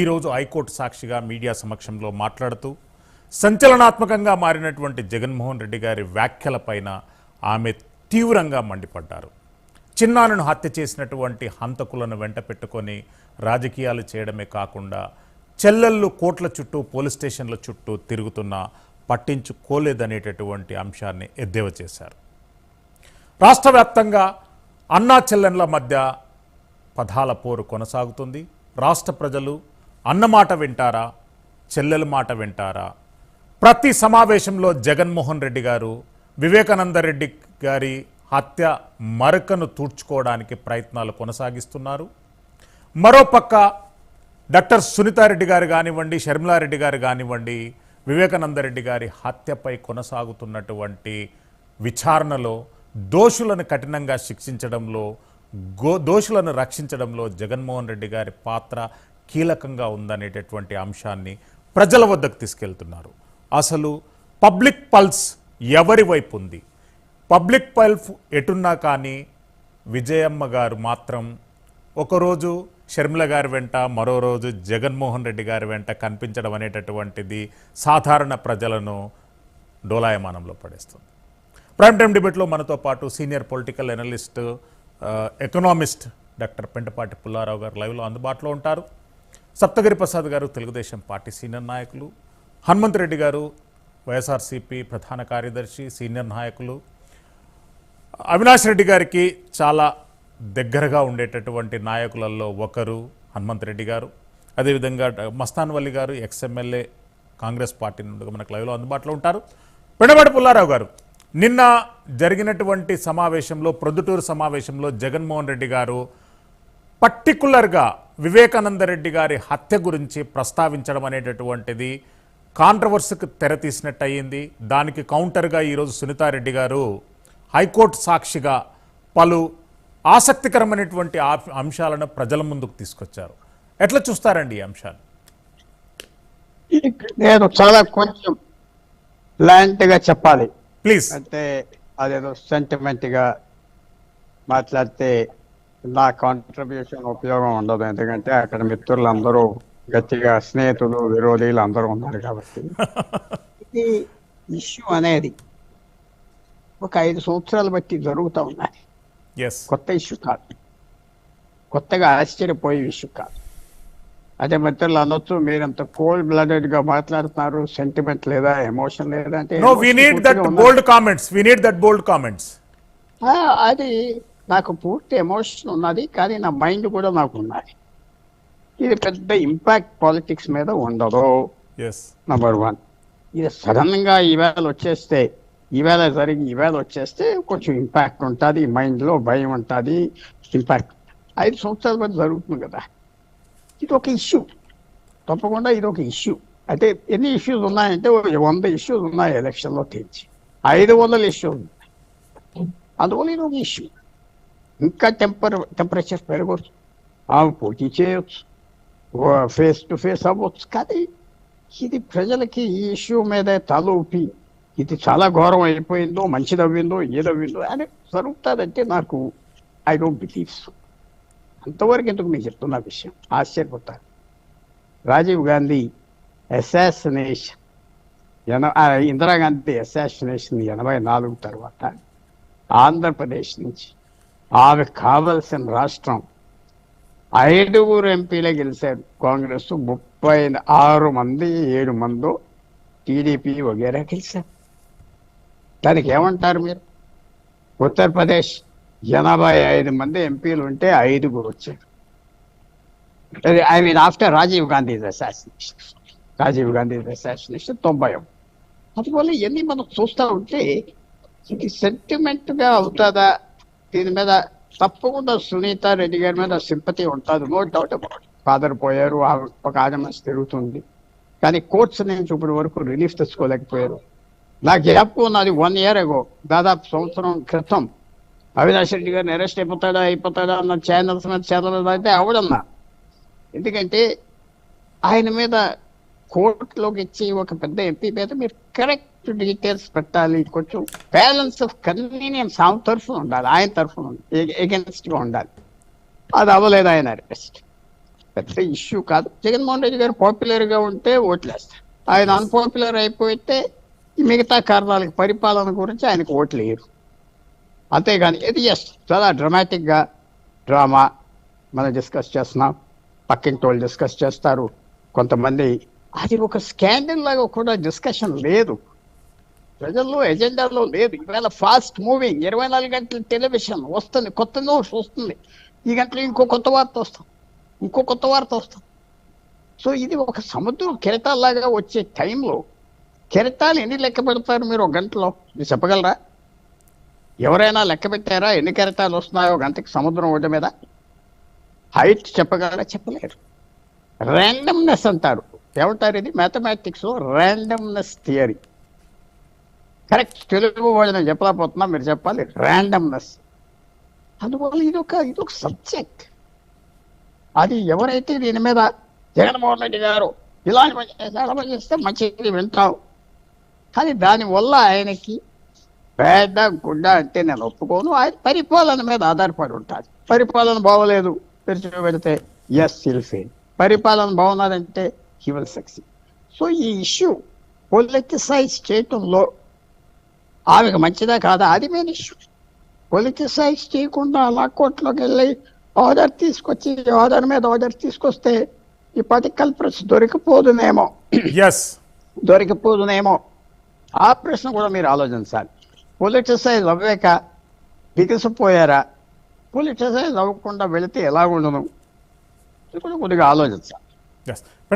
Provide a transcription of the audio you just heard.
ఈరోజు హైకోర్టు సాక్షిగా మీడియా సమక్షంలో మాట్లాడుతూ సంచలనాత్మకంగా మారినటువంటి జగన్మోహన్ రెడ్డి గారి వ్యాఖ్యలపైన ఆమె తీవ్రంగా మండిపడ్డారు. చిన్నాలను హత్య చేసినటువంటి హంతకులను వెంట పెట్టుకొని రాజకీయాలు చేయడమే కాకుండా చెల్లెళ్ళు కోట్ల చుట్టూ పోలీస్ స్టేషన్ల చుట్టూ తిరుగుతున్నా పట్టించుకోలేదనేటటువంటి అంశాన్ని ఎద్దేవా చేశారు. రాష్ట్ర వ్యాప్తంగా అన్నా చెల్లెన్ల మధ్య పదాల పోరు కొనసాగుతుంది. రాష్ట్ర ప్రజలు అన్నమాట వింటారా? చెల్లెల మాట వింటారా? ప్రతి సమావేశంలో జగన్మోహన్ రెడ్డి గారు వివేకానంద రెడ్డి గారి హత్య మరకను తూడ్చుకోవడానికి ప్రయత్నాలు కొనసాగిస్తున్నారు. మరోపక్క డాక్టర్ సునీతారెడ్డి గారు కానివ్వండి షర్మిలారెడ్డి గారు కానివ్వండి వివేకానందరెడ్డి గారి హత్యపై కొనసాగుతున్నటువంటి విచారణలో దోషులను కఠినంగా శిక్షించడంలో గో దోషులను రక్షించడంలో జగన్మోహన్ రెడ్డి గారి పాత్ర కీలకంగా ఉందనేటటువంటి అంశాన్ని ప్రజల వద్దకు తీసుకెళ్తున్నారు. అసలు పబ్లిక్ పల్స్ ఎవరి వైపు ఉంది? పబ్లిక్ పల్స్ ఎటున్నా కానీ విజయమ్మ గారు మాత్రం ఒకరోజు షర్మిల గారి వెంట మరో రోజు జగన్మోహన్ రెడ్డి గారి వెంట కనిపించడం అనేటటువంటిది సాధారణ ప్రజలను డోలాయమానంలో పడేస్తుంది. ప్రైమ్ టైం డిబేట్లో మనతో పాటు senior political analyst economist doctor Pentapati Pullarao garu లైవ్లో అందుబాటులో ఉంటారు. సప్తగిరి ప్రసాద్ గారు తెలుగుదేశం పార్టీ సీనియర్ నాయకులు హనుమంత్ రెడ్డి గారు వైఎస్ఆర్సీపీ ప్రధాన కార్యదర్శి సీనియర్ నాయకులు అవినాష్ రెడ్డి గారికి చాలా దగ్గరగా ఉండేటటువంటి నాయకులలో ఒకరు హనుమంత్ రెడ్డి గారు. అదేవిధంగా మస్తాన్ వల్లి గారు ఎక్స్ఎమ్మెల్యే కాంగ్రెస్ పార్టీ నుండి మనకు లైవ్లో అందుబాటులో ఉంటారు. పెడబడి పుల్లారావు గారు నిన్న జరిగినటువంటి సమావేశంలో ప్రొద్దుటూరు సమావేశంలో జగన్మోహన్ రెడ్డి గారు పర్టికులర్గా వివేకానంద రెడ్డి గారి హత్య గురించి ప్రస్తావించడం అనేటటువంటిది కాంట్రవర్సీకి తెరతీసినట్టు అయ్యింది. దానికి కౌంటర్గా ఈరోజు సునీతారెడ్డి గారు హైకోర్టు సాక్షిగా పలు ఆసక్తికరమైనటువంటి అంశాలను ప్రజల ముందుకు తీసుకొచ్చారు. ఎట్లా చూస్తారండి ఈ అంశాలు? నేను చాలా కొంచెం ప్లాంట్గా చెప్పాలి. ప్లీజ్. అంటే అదేదో సెంటిమెంట్గా మాట్లాడితే నా కాంట్రిబ్యూషన్ ఉపయోగం ఉండదు. ఎందుకంటే అక్కడ మిత్రులు అందరూ గట్టిగా స్నేహితులు విరోధులు అందరూ ఉన్నారు కాబట్టి. ఇది ఇష్యూ అనేది ఒక ఐదు సంవత్సరాలు బట్టి జరుగుతూ ఉన్నది కొత్త ఇష్యూ కాదు. కొత్తగా ఆశ్చర్యపోయే ఇష్యూ కాదు. అదే మిత్రులు అనొచ్చు మీరంత కోల్డ్ బ్లడెడ్గా మాట్లాడుతున్నారు. సెంటిమెంట్ లేదా ఎమోషన్ లేదా అంటే అది నాకు పూర్తి ఎమోషన్ ఉన్నది కానీ నా మైండ్ కూడా నాకు ఉన్నది. ఇది పెద్ద ఇంపాక్ట్ పాలిటిక్స్ మీద ఉండదు. నంబర్ వన్ ఇది సడన్గా ఈవేళ వచ్చేస్తే ఈవేళ జరిగి ఈవేళ వచ్చేస్తే కొంచెం ఇంపాక్ట్ ఉంటుంది మైండ్లో భయం ఉంటుంది ఇంపాక్ట్. ఐదు సంవత్సరాల పాటు జరుగుతుంది కదా. ఇది ఒక ఇష్యూ. తప్పకుండా ఇది ఒక ఇష్యూ. అయితే ఎన్ని ఇష్యూస్ ఉన్నాయంటే వంద ఇష్యూస్ ఉన్నాయి ఎలక్షన్లో తెచ్చి ఐదు వందల ఇష్యూస్ ఉన్నాయి. అందువల్ల ఇది ఒక ఇష్యూ. ఇంకా టెంపర్ టెంపరేచర్ పెరగవచ్చు ఆమె పోటీ చేయొచ్చు ఫేస్ టు ఫేస్ అవ్వచ్చు కానీ ఇది ప్రజలకి ఈ ఇష్యూ మీద తలూపి ఇది చాలా ఘోరం అయిపోయిందో మంచిది అవ్విందో ఏదవ్విందో అని జరుగుతుందంటే నాకు ఐ డోంట్ బిలీవ్స్ అంతవరకు ఎందుకు నేను చెప్తున్న విషయం ఆశ్చర్యపోతాను రాజీవ్ గాంధీ అసాసినేషన్ ఎన ఆ, ఇందిరాగాంధీ అసాసినేషన్ ఎనభై నాలుగు తర్వాత ఆంధ్రప్రదేశ్ నుంచి ఆమె కావలసిన రాష్ట్రం. ఐదుగురు ఎంపీలే గెలిచారు. కాంగ్రెస్ ముప్పై ఆరు మంది ఏడు మందో టీడీపీ వగేరా గెలిచారు. దానికి ఏమంటారు మీరు? ఉత్తరప్రదేశ్ ఎనభై ఐదు మంది ఎంపీలు ఉంటే ఐదుగురు వచ్చారు. I mean after Rajiv Gandhi assassination. Rajiv Gandhi assassination తొంభై ఒకటి అందువల్ల ఇవన్నీ మనం చూస్తూ ఉంటే ఇది సెంటిమెంట్గా అవుతుందా? దీని మీద తప్పకుండా సునీత రెడ్డి గారి మీద సింపతి ఉంటుంది. నో డౌట్ అబౌట్ ఫాదర్ పోయారు ఆ ఒక ఆజమస్ తిరుగుతుంది. కానీ కోర్ట్స్ నుంచి ఇప్పటి వరకు రిలీఫ్ తెచ్చుకోలేకపోయారు. నాకు జ్ఞాపకం ఉన్నది వన్ ఇయర్ అగో దాదాపు సంవత్సరం క్రితం. అవినాష్ రెడ్డి గారిని అరెస్ట్ అయిపోతాడా అయిపోతాడా అన్న ఛానల్స్ మీద ఛానల్స్ అయితే అవడన్నా ఎందుకంటే ఆయన మీద కోర్టులోకి ఇచ్చి ఒక పెద్ద ఎంపీ మీద మీరు కరెక్ట్ డీటెయిల్స్ పెట్టాలి. కొంచెం బ్యాలెన్స్ ఆఫ్ కన్వీనియన్స్ ఆమె తరఫున ఉండాలి ఆయన తరఫున ఎగెన్స్ట్గా ఉండాలి. అది అవ్వలేదు ఆయన అరెస్ట్ పెద్ద ఇష్యూ కాదు. జగన్మోహన్ రెడ్డి గారు పాపులర్గా ఉంటే ఓట్లేస్తారు ఆయన అన్పాపులర్ అయిపోతే మిగతా కారణాలకు పరిపాలన గురించి ఆయనకు ఓట్లు వేయరు. అంతేగాని ఇది ఎస్ చాలా డ్రమాటిక్గా డ్రామా మనం డిస్కస్ చేస్తున్నాం. పక్కింటి వాళ్ళు డిస్కస్ చేస్తారు. కొంతమంది అది ఒక స్కాండల్ లాగా కూడా డిస్కషన్ లేదు. ప్రజల్లో ఎజెండాలో లేదు. ఈవేళ ఫాస్ట్ మూవింగ్ ఇరవై నాలుగు గంటల టెలివిజన్ వస్తుంది కొత్త న్యూస్ వస్తుంది. ఈ గంటలో ఇంకో కొత్త వార్త వస్తుంది ఇంకో కొత్త వార్త వస్తుంది. సో ఇది ఒక సముద్రం కెరటాల్లాగా వచ్చే టైంలో కెరటాలు ఎన్ని లెక్క పెడతారు మీరు ఒక గంటలో? మీరు చెప్పగలరా? ఎవరైనా లెక్క పెట్టారా? ఎన్ని కెరటాలు వస్తున్నాయో గంటకి సముద్రం ఒడ్డు మీద? హైట్ చెప్పగలరా? చెప్పలేరు. ర్యాండమ్నెస్ అంటారు. ఏమంటారు ఇది? Mathematics randomness theory. Correct. Telugu భోజనం చెప్పలేకపోతున్నా మీరు చెప్పాలి. ర్యాండమ్నెస్ అందువల్ల ఇది ఒక ఇది ఒక సబ్జెక్ట్ అది ఎవరైతే దీని మీద జగన్మోహన్ రెడ్డి గారు ఇలాంటి పని చేస్తే, మంచిది వింటాం. కానీ దానివల్ల ఆయనకి పేద గుడ్డ అంటే నేను ఒప్పుకోను. ఆయన పరిపాలన మీద ఆధారపడి ఉంటుంది పరిపాలన బాగోలేదు. తెరిచి పెడితే ఎస్ విల్ ఫెయిల్ పరిపాలన బాగున్నదంటే హీ విల్ సక్సీడ్ సో ఈ ఇష్యూ పొలిటిసైజ్ చేయటంలో ఆమెకు మంచిదా కాదా? అది మెయిన్ ఇష్యూ. పొలిటిసైజ్ చేయకుండా అలా కోర్టులోకి వెళ్ళి ఆర్డర్ తీసుకొచ్చి ఆర్డర్ మీద ఆర్డర్ తీసుకొస్తే ఈ పది కల్పరస్ దొరికిపోదునేమో. ఎస్ దొరికిపోదునేమో. ఆ ప్రశ్న కూడా మీరు ఆలోచించాలి పొలిటిసైజ్ అవ్వాక బిగిసిపోయారా? పొలిటిసైజ్ అవ్వకుండా వెళితే ఎలా ఉండను? కొద్దిగా ఆలోచించాలి